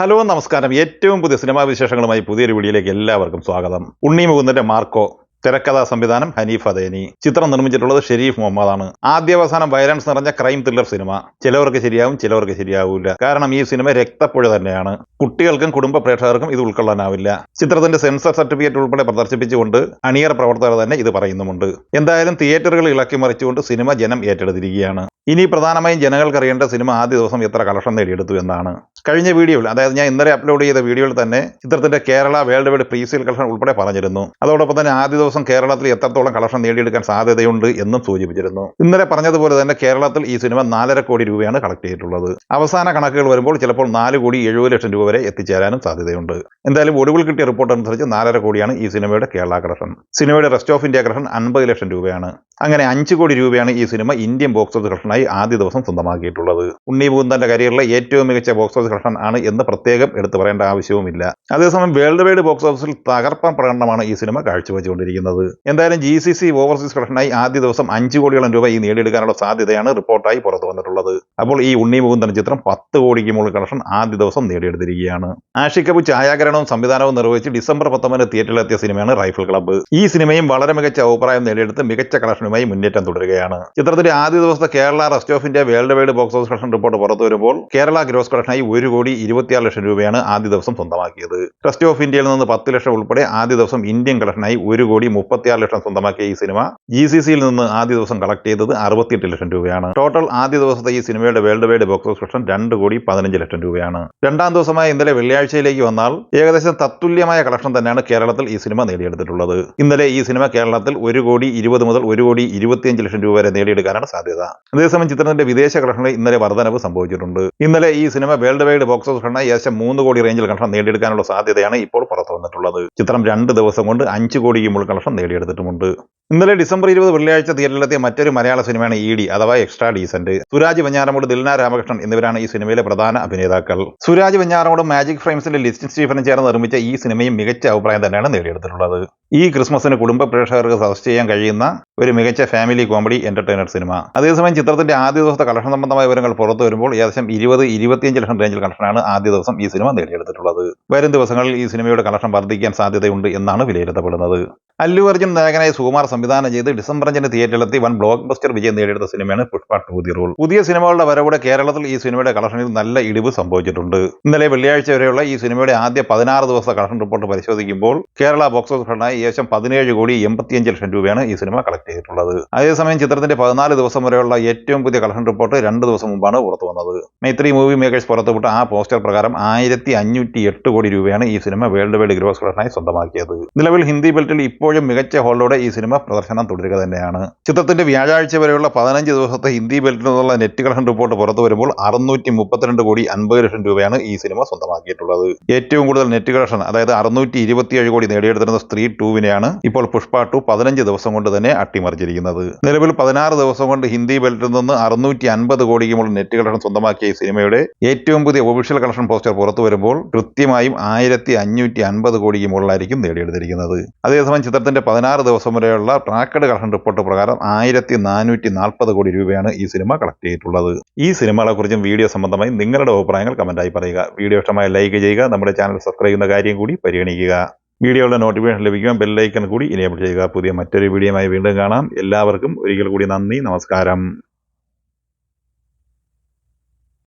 Hello നമസ്കാരം. ഏറ്റവും പുതിയ സിനിമാ വിശേഷങ്ങളുമായി പുതിയൊരു വീഡിയോയിലേക്ക് എല്ലാവർക്കും സ്വാഗതം. ഉണ്ണി മുകുന്ദന്റെ മാർക്കോ തിരക്കഥാ സംവിധാനം ഹനീഫ് അദേനി ചിത്രം നിർമ്മിച്ചിട്ടുള്ളത് ഷെരീഫ് മുഹമ്മദാണ്. ആദ്യാവസാനം വയലൻസ് നിറഞ്ഞ ക്രൈം ത്രില്ലർ സിനിമ. ചിലവർക്ക് ശരിയാവും ചിലവർക്ക് ശരിയാവില്ല കാരണം ഈ സിനിമ രക്തപ്പുഴ തന്നെയാണ്. കുട്ടികൾക്കും കുടുംബ പ്രേക്ഷകർക്കും ഇത് ഉൾക്കൊള്ളാനാവില്ല. ചിത്രത്തിന്റെ സെൻസർ സർട്ടിഫിക്കറ്റ് ഉൾപ്പെടെ പ്രദർശിപ്പിച്ചുകൊണ്ട് അണിയറ പ്രവർത്തകർ തന്നെ ഇത് പറയുന്നുമുണ്ട്. എന്തായാലും തിയേറ്ററുകൾ ഇളക്കി മറിച്ചുകൊണ്ട് സിനിമ ജനം ഏറ്റെടുത്തിരിക്കുകയാണ്. ഇനി പ്രധാനമായും ജനങ്ങൾക്ക് അറിയേണ്ട സിനിമ ആദ്യ ദിവസം എത്ര കളക്ഷൻ നേടിയെടുത്തു എന്നാണ്. കഴിഞ്ഞ വീഡിയോയിൽ അതായത് ഞാൻ ഇന്നലെ അപ്ലോഡ് ചെയ്ത വീഡിയോയിൽ തന്നെ ചിത്രത്തിന്റെ Kerala world wide presale collection ഉൾപ്പെടെ പറഞ്ഞിരുന്നു. അതോടൊപ്പം തന്നെ ആദ്യ ദിവസം കേരളത്തിൽ എത്രത്തോളം കളക്ഷൻ നേടിയെടുക്കാൻ സാധ്യതയുണ്ട് എന്നും സൂചിപ്പിച്ചിരുന്നു. ഇന്നലെ പറഞ്ഞതുപോലെ തന്നെ കേരളത്തിൽ ഈ സിനിമ നാലര കോടി രൂപയാണ് കളക്ട് ചെയ്തിട്ടുള്ളത്. അവസാന കണക്കുകൾ വരുമ്പോൾ ചിലപ്പോൾ നാല് കോടി എഴുപത് ലക്ഷം രൂപ വരെ എത്തിച്ചേരാനും സാധ്യതയുണ്ട്. എന്തായാലും ഒടുവിൽ കിട്ടിയ റിപ്പോർട്ട് അനുസരിച്ച് നാലര കോടിയാണ് ഈ സിനിമയുടെ കേരള കളക്ഷൻ. സിനിമയുടെ റെസ്റ്റ് ഓഫ് ഇന്ത്യ കളക്ഷൻ അൻപത് ലക്ഷം രൂപയാണ്. അങ്ങനെ അഞ്ച് കോടി രൂപയാണ് ഈ സിനിമ ഇന്ത്യൻ ബോക്സ് ഓഫീസ് കളക്ഷനായി ആദ്യ ദിവസം സ്വന്തമാക്കിയിട്ടുള്ളത്. ഉണ്ണി മുകുന്ദന്റെ കരിയറിലെ ഏറ്റവും മികച്ച ബോക്സ് ഓഫീസ് കളക്ഷൻ ആണ് എന്ന് പ്രത്യേകം എടുത്തു പറയേണ്ട ആവശ്യവുമില്ല. അതേസമയം വേൾഡ് വൈഡ് ബോക്സ് ഓഫീസിൽ തകർപ്പൻ പ്രകടനമാണ് ഈ സിനിമ കാഴ്ചവെച്ചുകൊണ്ടിരിക്കുന്നത്. എന്തായാലും ജി സി സി ഓവർസീസ് കളക്ഷനായി ആദ്യ ദിവസം അഞ്ച് കോടിയോളം രൂപ ഈ നേടിയെടുക്കാനുള്ള സാധ്യതയാണ് റിപ്പോർട്ടായി പുറത്തു വന്നിട്ടുള്ളത്. അപ്പോൾ ഈ ഉണ്ണി മുകുന്ദൻ ചിത്രം പത്ത് കോടിക്ക് മുകളിൽ കളക്ഷൻ ആദ്യ ദിവസം നേടിയെടുത്തിരിക്കുകയാണ്. ആഷിക് കപൂർ ഛായാഗ്രഹണവും സംവിധാനവും നിർവഹിച്ച് ഡിസംബർ പത്തൊമ്പതിന് തിയേറ്ററിലെത്തിയ സിനിമയാണ് റൈഫിൾ ക്ലബ്ബ്. ഈ സിനിമയും വളരെ മികച്ച അഭിപ്രായം നേടിയെടുത്ത് മികച്ച കളക്ഷനുമായി മുന്നേറ്റം തുടരുകയാണ്. ചിത്രത്തിന്റെ ആദ്യ ദിവസത്തെ Kerala rest of India world wide box office collection report പുറത്തു വരുമ്പോൾ കേരള ഗ്രോസ് കളക്ഷനായി ഒരു കോടി ഇരുപത്തിയാറ് ലക്ഷം രൂപയാണ് ആദ്യ ദിവസം സ്വന്തമാക്കിയത്. റെസ്റ്റ് ഓഫ് ഇന്ത്യയിൽ നിന്ന് പത്ത് ലക്ഷം ഉൾപ്പെടെ ആദ്യ ദിവസം ഇന്ത്യൻ കളക്ഷനായി ഒരു കോടി മുപ്പത്തിയാറ് ലക്ഷം സ്വന്തമാക്കിയ ഈ സിനിമ ജി സി സിയിൽ നിന്ന് ആദ്യ ദിവസം കളക്ട് ചെയ്തത് അറുപത്തിയെട്ട് ലക്ഷം രൂപയാണ്. ടോട്ടൽ ആദ്യ ദിവസത്തെ ഈ സിനിമയുടെ world wide box office collection രണ്ട് കോടി പതിനഞ്ച് ലക്ഷം രൂപയാണ്. രണ്ടാം ദിവസമായ ഇന്നലെ വെള്ളിയാഴ്ചയിലേക്ക് വന്നാൽ ഏകദേശം തത്തുല്യമായ കളക്ഷൻ തന്നെയാണ് കേരളത്തിൽ ഈ സിനിമ നേടിയെടുത്തിട്ടുള്ളത്. ഇന്നലെ ഈ സിനിമ കേരളത്തിൽ ഒരു കോടി ഇരുപത് മുതൽ ഒരു കോടി ഇരുപത്തിയഞ്ച് ലക്ഷം രൂപ വരെ നേടിയെടുക്കാനാണ് സാധ്യത. അതേസമയം ചിത്രത്തിന്റെ വിദേശ കളക്ഷനിൽ ഇന്നലെ വർധനവ് സംഭവിച്ചിട്ടുണ്ട്. ഇന്നലെ ഈ cinema world wide box office കളക്ഷനായി ഏകദേശം മൂന്ന് കോടി റേഞ്ചിൽ കളക്ഷൻ നേടിയെടുക്കാനുള്ള സാധ്യതയാണ് ഇപ്പോൾ പുറത്തു വന്നിട്ടുള്ളത്. ചിത്രം രണ്ട് ദിവസം കൊണ്ട് അഞ്ച് കോടിക്ക് മുകളിൽ കളക്ഷൻ നേടിയെടുത്തിട്ടുമുണ്ട്. ഇന്നലെ ഡിസംബർ ഇരുപത് വെള്ളിയാഴ്ച തിയേറ്ററിലെത്തിയ മറ്റൊരു മലയാള സിനിമയാണ് ഇ ഡി അഥവാ എക്സ്ട്രാ ഡീസന്റ് സുരാജ് വെഞ്ഞാറമൂട് ദിൽന രാമകൃഷ്ണൻ എന്നിവരാണ് ഈ സിനിമയിലെ പ്രധാന അഭിനേതാക്കൾ. സുരാജ് വെഞ്ഞാറമൂടും മാജിക് ഫ്രെയിംസിന്റെ ലിസ്റ്റിൻ സ്റ്റീഫനും ചേർന്ന് നിർമ്മിച്ച ഈ സിനിമയും മികച്ച അഭിപ്രായം തന്നെയാണ് നേടിയെടുത്തിട്ടുള്ളത്. ഈ ക്രിസ്മസിന് കുടുംബ പ്രേക്ഷകർക്ക് സജസ്റ്റ് ചെയ്യാൻ കഴിയുന്ന ഒരു മികച്ച ഫാമിലി കോമഡി എന്റർടൈനർ സിനിമ അതേസമയം ചിത്രത്തിന്റെ ആദ്യ ദിവസത്തെ കളക്ഷൻ സംബന്ധമായ വിവരങ്ങൾ പുറത്തു വരുമ്പോൾ ഏകദേശം ഇരുപത് ഇരുപത്തിയഞ്ച് ലക്ഷം റേഞ്ചിൽ കളക്ഷനാണ് ആദ്യ ദിവസം ഈ സിനിമ നേടിയെടുത്തിട്ടുള്ളത്. വരും ദിവസങ്ങളിൽ ഈ സിനിമയുടെ കളക്ഷൻ വർദ്ധിക്കാൻ സാധ്യതയുണ്ട് എന്നാണ് വിലയിരുത്തപ്പെടുന്നത്. അല്ലു അർജുൻ നായകനായ സുകുമാർ സംവിധാനം ചെയ്ത് ഡിസംബർ അഞ്ചിന് തിയേറ്ററിലെത്തി വൻ ബ്ലോക്ക് ബസ്റ്റർ വിജയം നേടിയെടുത്ത സിനിമയാണ് പുഷ്പ ടു ദി പുതിയ സിനിമകളുടെ വരവോടെ കേരളത്തിൽ ഈ സിനിമയുടെ കളക്ഷനിൽ നല്ല ഇടിവ് സംഭവിച്ചിട്ടുണ്ട്. ഇന്നലെ വെള്ളിയാഴ്ച വരെയുള്ള ഈ സിനിമയുടെ ആദ്യ പതിനാറ് ദിവസത്തെ കളക്ഷൻ റിപ്പോർട്ട് പരിശോധിക്കുമ്പോൾ കേരള ബോക്സ് ഓഫീസ് ഫണ്ടായി ഏകദേശം പതിനേഴ് കോടി എൺപത്തിയഞ്ച് ലക്ഷം രൂപയാണ് ഈ സിനിമ കളക്ട് ചെയ്തിട്ടുള്ളത്. അതേസമയം ചിത്രത്തിന്റെ പതിനാല് ദിവസം വരെയുള്ള ഏറ്റവും പുതിയ കളക്ഷൻ റിപ്പോർട്ട് രണ്ട് ദിവസം മുമ്പാണ് പുറത്തു വന്നത്. മൈത്രി മൂവി മേക്കേഴ്സ് പുറത്തുവിട്ട ആ പോസ്റ്റർ പ്രകാരം ആയിരത്തി അഞ്ഞൂറ്റി എട്ട് കോടി രൂപയാണ് ഈ സിനിമ വേൾഡ് വൈഡ് ഗ്രോസ് കളക്ഷനായി സ്വന്തമാക്കിയത്. നിലവിൽ ഹിന്ദി ബെൽറ്റിൽ ഇപ്പോഴും മികച്ച ഹോളിലൂടെ ഈ സിനിമ പ്രദർശനം തുടരുക തന്നെയാണ്. ചിത്രത്തിന്റെ വ്യാഴാഴ്ച വരെയുള്ള പതിനഞ്ച് ദിവസത്തെ ഹിന്ദി ബെൽറ്റിൽ നിന്നുള്ള നെറ്റ് കളക്ഷൻ റിപ്പോർട്ട് പുറത്തു വരുമ്പോൾ അറുന്നൂറ്റി മുപ്പത്തിരണ്ട് കോടി അൻപത് ലക്ഷം രൂപയാണ് ഈ സിനിമ സ്വന്തമാക്കിയിട്ടുള്ളത്. ഏറ്റവും കൂടുതൽ നെറ്റ് കളക്ഷൻ അതായത് അറുന്നൂറ്റി ഇരുപത്തിയേഴ് കോടി നേടിയെടുത്തിരുന്ന സ്ത്രീ ടൂവിനെയാണ് ഇപ്പോൾ പുഷ്പ ടു പതിനഞ്ച് ദിവസം കൊണ്ട് തന്നെ അട്ടിമറിച്ചിരിക്കുന്നത് നിലവിൽ പതിനാറ് ദിവസം കൊണ്ട് ഹിന്ദി ബെൽറ്റിൽ നിന്ന് അറുന്നൂറ്റി അൻപത് കോടിക്ക് മുകളിൽ നെറ്റ് കളക്ഷൻ സ്വന്തമാക്കിയ ഈ സിനിമയുടെ ഏറ്റവും പുതിയ ഒഫീഷ്യൽ കളക്ഷൻ പോസ്റ്റർ പുറത്തു വരുമ്പോൾ കൃത്യമായും ആയിരത്തി അഞ്ഞൂറ്റി അൻപത് കോടിക്ക് മുകളിലായിരിക്കും നേടിയെടുത്തിരിക്കുന്നത്. അതേസമയം ചിത്രത്തിന്റെ പതിനാറ് ദിവസം വരെയുള്ള ട്രാക്കഡ് കളക്ഷൻ റിപ്പോർട്ട് പ്രകാരം ആയിരത്തി നാനൂറ്റി നാൽപ്പത് കോടി രൂപയാണ് ഈ സിനിമ കളക്ട് ചെയ്തിട്ടുള്ളത്. ഈ സിനിമകളെ കുറിച്ചും വീഡിയോ സംബന്ധമായി നിങ്ങളുടെ അഭിപ്രായങ്ങൾ കമന്റായി പറയുക. വീഡിയോ ഇഷ്ടമായി ലൈക്ക് ചെയ്യുക നമ്മുടെ ചാനൽ സബ്സ്ക്രൈബ് ചെയ്യുന്ന കാര്യം കൂടി പരിഗണിക്കുക. വീഡിയോയുടെ നോട്ടിഫിക്കേഷൻ ലഭിക്കുവാൻ ബെല്ലൈക്കൺ കൂടി ഇനേബിൾ ചെയ്യുക. പുതിയ മറ്റൊരു വീഡിയോയുമായി വീണ്ടും കാണാം. എല്ലാവർക്കും ഒരിക്കൽ കൂടി നന്ദി. നമസ്കാരം.